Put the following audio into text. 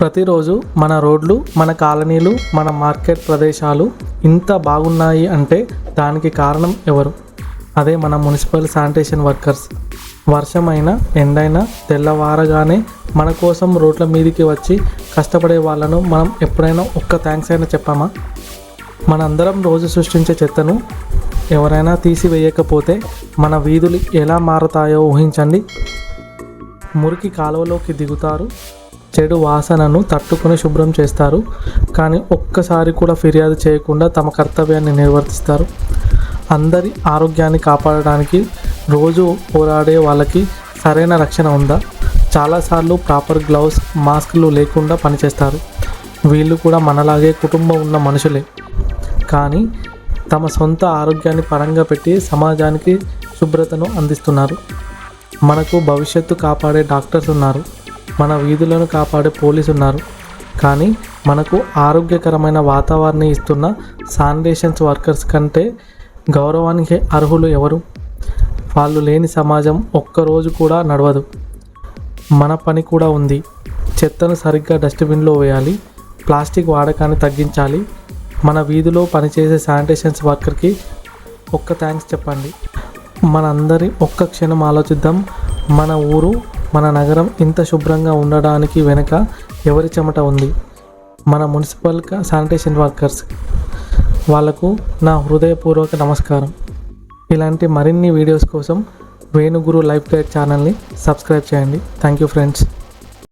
ప్రతిరోజు మన రోడ్లు మన కాలనీలు మన మార్కెట్ ప్రదేశాలు ఇంత బాగున్నాయి అంటే దానికి కారణం ఎవరు? అదే మన మున్సిపల్ శానిటేషన్ వర్కర్స్. వర్షమైనా ఎండైనా తెల్లవారగానే మన కోసం రోడ్ల మీదకి వచ్చి కష్టపడే వాళ్ళను మనం ఎప్పుడైనా ఒక్క థ్యాంక్స్ అయినా చెప్పామా? మనందరం రోజు సృష్టించే చెత్తను ఎవరైనా తీసివేయకపోతే మన వీధులు ఎలా మారతాయో ఊహించండి. మురికి కాలువలోకి దిగుతారు. చెడు వాసనను తట్టుకుని శుభ్రం చేస్తారు. కానీ ఒక్కసారి కూడా ఫిర్యాదు చేయకుండా తమ కర్తవ్యాన్ని నిర్వర్తిస్తారు. అందరి ఆరోగ్యాన్ని కాపాడడానికి రోజు పోరాడే వాళ్ళకి సరైన రక్షణ ఉందా? చాలాసార్లు ప్రాపర్ గ్లౌస్ మాస్కులు లేకుండా పనిచేస్తారు. వీళ్ళు కూడా మనలాగే కుటుంబం ఉన్న మనుషులే. కానీ తమ సొంత ఆరోగ్యాన్ని పరంగా పెట్టి సమాజానికి శుభ్రతను అందిస్తున్నారు. మనకు భవిష్యత్తు కాపాడే డాక్టర్స్ ఉన్నారు. మన వీధులను కాపాడే పోలీసు ఉన్నారు. కానీ మనకు ఆరోగ్యకరమైన వాతావరణం ఇస్తున్న శానిటేషన్స్ వర్కర్స్ కంటే గౌరవానికి అర్హులు ఎవరు? వాళ్ళు లేని సమాజం ఒక్కరోజు కూడా నడవదు. మన పని కూడా ఉంది. చెత్తను సరిగ్గా డస్ట్బిన్లో వేయాలి. ప్లాస్టిక్ వాడకాన్ని తగ్గించాలి. మన వీధిలో పనిచేసే శానిటేషన్స్ వర్కర్కి ఒక్క థ్యాంక్స్ చెప్పండి. మనందరి ఒక్క క్షణం ఆలోచిద్దాం. మన ఊరు మన నగరం ఇంత శుభ్రంగా ఉండడానికి వెనుక ఎవరి చెమట ఉంది? మన మున్సిపల్ శానిటేషన్ వర్కర్స్ వాళ్ళకు నా హృదయపూర్వక నమస్కారం. ఇలాంటి మరిన్ని వీడియోస్ కోసం వేణుగురు లైఫ్ గైడ్ ఛానల్ని సబ్స్క్రైబ్ చేయండి. Thank you friends.